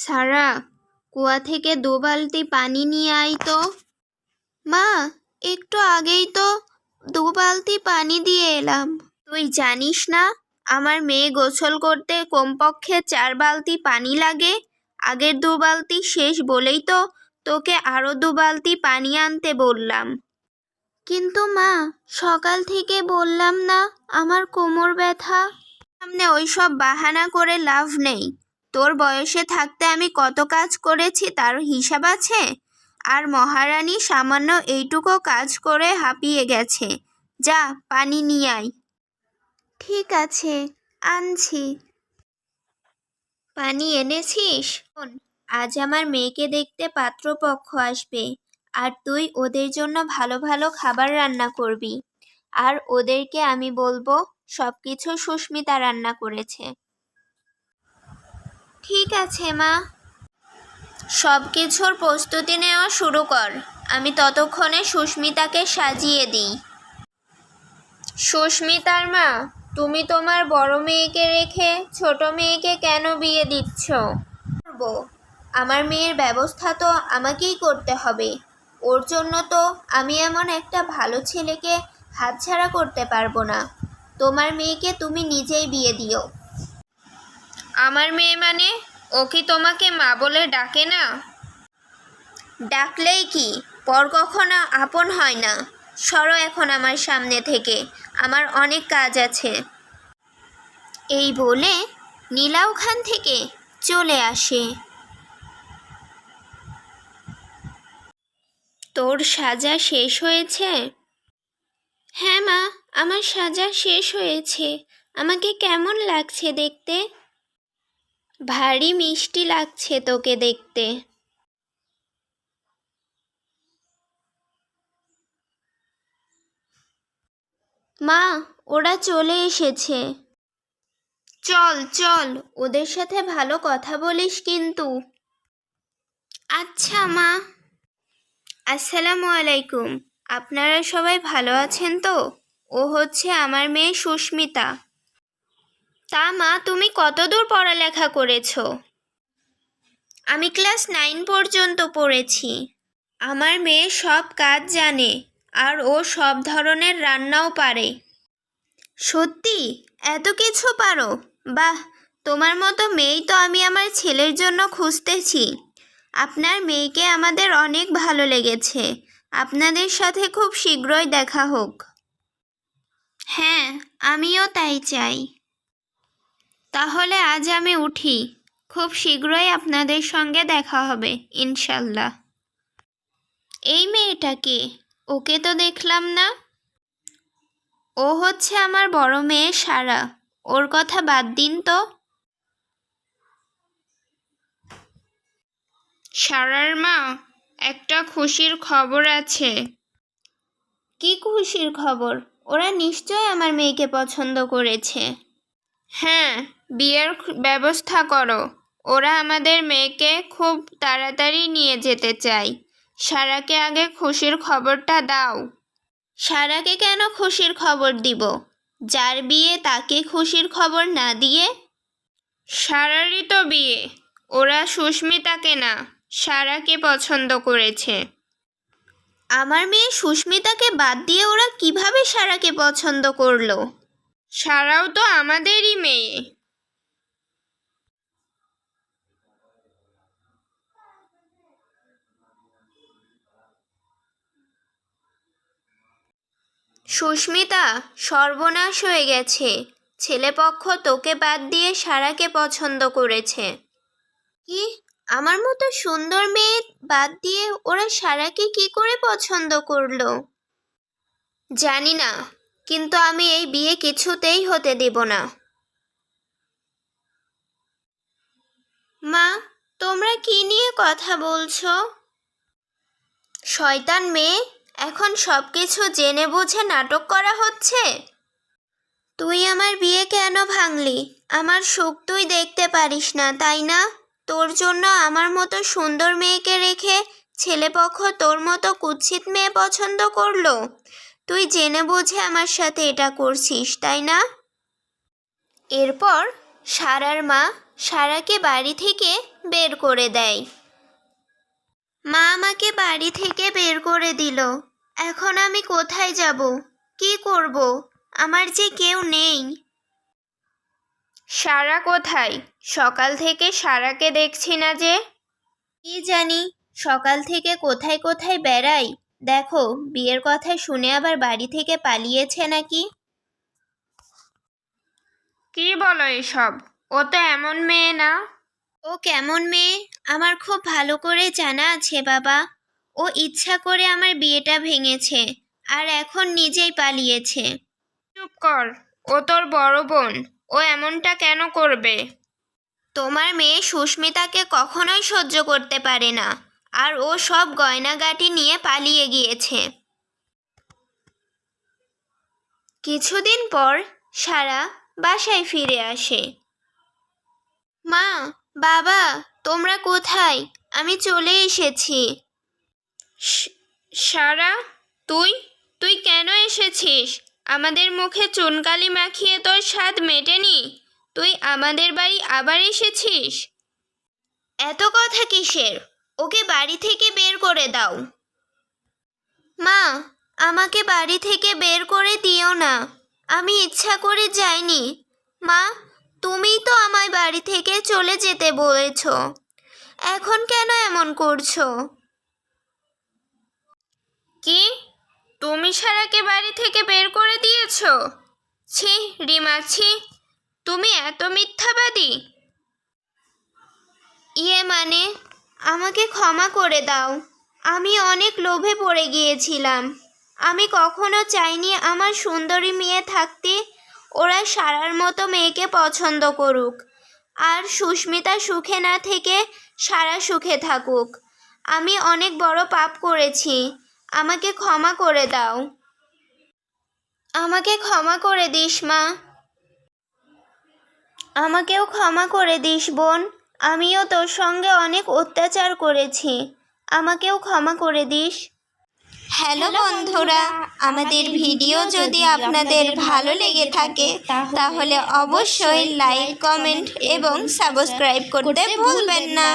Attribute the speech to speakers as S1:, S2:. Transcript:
S1: সারা, কুয়া থেকে দু বালতি পানি নিয়ে আয় তো। মা, একটু আগেই তো দু বালতি পানি দিয়ে এলাম। তুই জানিস না, আমার মেয়ে গোসল করতে কমপক্ষে চার বালতি পানি লাগে। আগের দু বালতি শেষ বলেই তো তোকে আরও দু বালতি পানি আনতে বললাম। কিন্তু মা, সকাল থেকে বললাম না, আমার কোমর ব্যথা। সামনে ওইসব বাহানা করে লাভ নেই। তোর বয়সে থাকতে আমি কত কাজ করেছি তার হিসাব আছে? আর মহারানী সামান্য এইটুকু কাজ করে হাঁপিয়ে গেছে। যা পানি নিয়ে আয়। ঠিক আছে আনছি। পানি এনেছিস? শোন, আজ আমার মেয়েকে দেখতে পাত্রপক্ষ আসবে আর তুই ওদের জন্য ভালো ভালো খাবার রান্না করবি। আর ওদেরকে আমি বলব সব কিছু সুস্মিতা রান্না করেছে। ঠিক আছে, মা। সব কিছুর প্রস্তুতি নেওয়া শুরু কর। আমি ততক্ষণে সুস্মিতাকে সাজিয়ে দিই। সুস্মিতার মা, তুমি তোমার বড় মেয়েকে রেখে ছোট মেয়েকে কেন বিয়ে দিচ্ছ? করব। আমার মেয়ের ব্যবস্থা তো আমাকেই করতে হবে। ওর জন্য তো আমি এমন একটা ভালো ছেলেকে হাতছাড়া করতে পারব না। তোমার মেয়েকে তুমি নিজেই বিয়ে দিও। আমার মেয়ে মানে? ও কি তোমাকে মা বলে ডাকে না? ডাকলেই কি? পর কখনো আপন হয় না। সরো এখন আমার সামনে থেকে। আমার অনেক কাজ আছে। এই বলে নীলা ওখান থেকে চলে আসে। তোর সাজা শেষ হয়েছে? হ্যাঁ মা আমার সাজা শেষ হয়েছে। আমাকে কেমন লাগছে দেখতে? ভারী মিষ্টি লাগছে তোকে দেখতে। মা, ওরা চলে এসেছে। চল চল, ওদের সাথে ভালো কথা বলিস কিন্তু। আচ্ছা মা। আসসালামু আলাইকুম। আপনারা সবাই ভালো আছেন তো? ও হচ্ছে আমার মেয়ে সুস্মিতা। তা মা, তুমি কতদূর পড়ালেখা করেছ? আমি ক্লাস নাইন পর্যন্ত পড়েছি। আমার মেয়ে সব কাজ জানে আর ও সব ধরনের রান্নাও পারে। সত্যি? এত কিছু পারো? বাহ, তোমার মতো মেয়েই তো আমি আমার ছেলের জন্য খুঁজতেছি। আপনার মেয়েকে আমাদের অনেক ভালো লেগেছে। আপনাদের সাথে খুব শীঘ্রই দেখা হোক। হ্যাঁ আমিও তাই চাই। তাহলে আজ আমি উঠি। খুব শীঘ্রই আপনাদের সঙ্গে দেখা হবে, ইনশাল্লাহ। এই মেয়েটাকে ওকে তো দেখলাম না। ও হচ্ছে আমার বড় মেয়ে সারা। ওর কথা বাদ দিন তো। সারার মা, একটা খুশির খবর আছে। কি খুশির খবর? ওরা নিশ্চয় আমার মেয়েকে পছন্দ করেছে। হ্যাঁ বিয়ের ব্যবস্থা করো। ওরা আমাদের মেয়েকে খুব তাড়াতাড়ি নিয়ে যেতে চায়। সারাকে আগে খুশির খবরটা দাও। সারাকে কেন খুশির খবর দিব? যার বিয়ে তাকে খুশির খবর না দিয়ে? সারারই তো বিয়ে। ওরা সুস্মিতাকে না, সারাকে পছন্দ করেছে। আমার মেয়ে সুস্মিতাকে বাদ দিয়ে ওরা কীভাবে সারাকে পছন্দ করল? সারাও তো আমাদেরই মেয়ে। সুস্মিতা, সর্বনাশ হয়ে গেছে। ছেলেপক্ষ তোকে বাদ দিয়ে সারাকে পছন্দ করেছে। কি? আমার মতো সুন্দর মেয়ে বাদ দিয়ে ওরা সারাকে কি করে পছন্দ করল? জানি না, কিন্তু আমি এই বিয়ে কিছুতেই হতে দেব না। মা, তোমরা কি নিয়ে কথা বলছো? শয়তান মেয়ে এখন সব কিছু জেনে বুঝে নাটক করা হচ্ছে? তুই আমার বিয়ে কেন ভাঙলি? আমার সুখ তুই দেখতে পারিস না, তাই না? তোর জন্য আমার মতো সুন্দর মেয়েকে রেখে ছেলেপক্ষ তোর মতো কুৎসিত মেয়ে পছন্দ করল। তুই জেনে বুঝে আমার সাথে এটা করছিস, তাই না? এরপর সারার মা সারাকে বাড়ি থেকে বের করে দেয়। মা আমাকে বাড়ি থেকে বের করে দিল। এখন আমি কোথায় যাব? কি করব? আমার যে কেউ নেই। সারা কোথায়? সকাল থেকে সারাকে দেখছি না যে। কি জানি সকাল থেকে কোথায় কোথায় বেড়াই? দেখো বিয়ের কথা শুনে আবার বাড়ি থেকে পালিয়েছে নাকি? কি বলো এসব? ও তো এমন মেয়ে না। ও কেমন মেয়ে? আমার খুব ভালো করে জানা আছে বাবা। ও ইচ্ছা করে আমার বিয়েটা ভেঙেছে আর এখন নিজেই পালিয়েছে। চুপ কর ও তোর বড় বোন ও এমনটা কেন করবে? তোমার মেয়ে সুস্মিতাকে কখনোই সহ্য করতে পারে না আর ও সব গয়নাগাটি নিয়ে পালিয়ে গিয়েছে। কিছুদিন পর সারা বাসায় ফিরে আসে। মা বাবা তোমরা কোথায়? আমি চলে এসেছি। সারা, তুই? তুই কেন এসেছিস? আমাদের মুখে চুনকালি মাখিয়ে তোর স্বাদ মেটেনি। তুই আমাদের বাড়ি আবার এসেছিস? এত কথা কিসের? ওকে বাড়ি থেকে বের করে দাও। মা, আমাকে বাড়ি থেকে বের করে দিও না। আমি ইচ্ছা করে যাইনি। মা, তুমিই তো আমায় বাড়ি থেকে চলে যেতে বলেছ। এখন কেন এমন করছ? কি? তুমি সারাকে বাড়ি থেকে বের করে দিয়েছ? ছি, রিমা, ছি। তুমি এত মিথ্যাবাদী। ইয়ে মানে আমাকে ক্ষমা করে দাও। আমি অনেক লোভে পড়ে গিয়েছিলাম। আমি কখনো চাইনি আমার সুন্দরী মেয়ে থাকতে ওরা সারার মতো মেয়েকে পছন্দ করুক। আর সুস্মিতা সুখে না থেকে সারা সুখে থাকুক। আমি অনেক বড় পাপ করেছি। আমাকে ক্ষমা করে দাও। আমাকে ক্ষমা করে দিস মা। আমাকেও ক্ষমা করে দিস বোন। আমিও তোর সঙ্গে অনেক অত্যাচার করেছি। আমাকেও ক্ষমা করে দিস। হ্যালো বন্ধুরা। আমাদের ভিডিও যদি আপনাদের ভালো লেগে থাকে তাহলে অবশ্যই লাইক কমেন্ট এবং সাবস্ক্রাইব করতে ভুলবেন না।